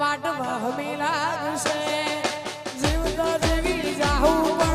વાટ વહમી લાગશે જીવ તો જીવી જાહું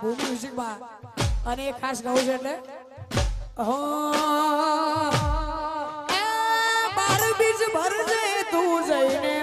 ભૂમ મ્યુઝિકમાં. અને એ ખાસ ગાવું છે એટલે હો બાર બીજ ભરજે તું જઈને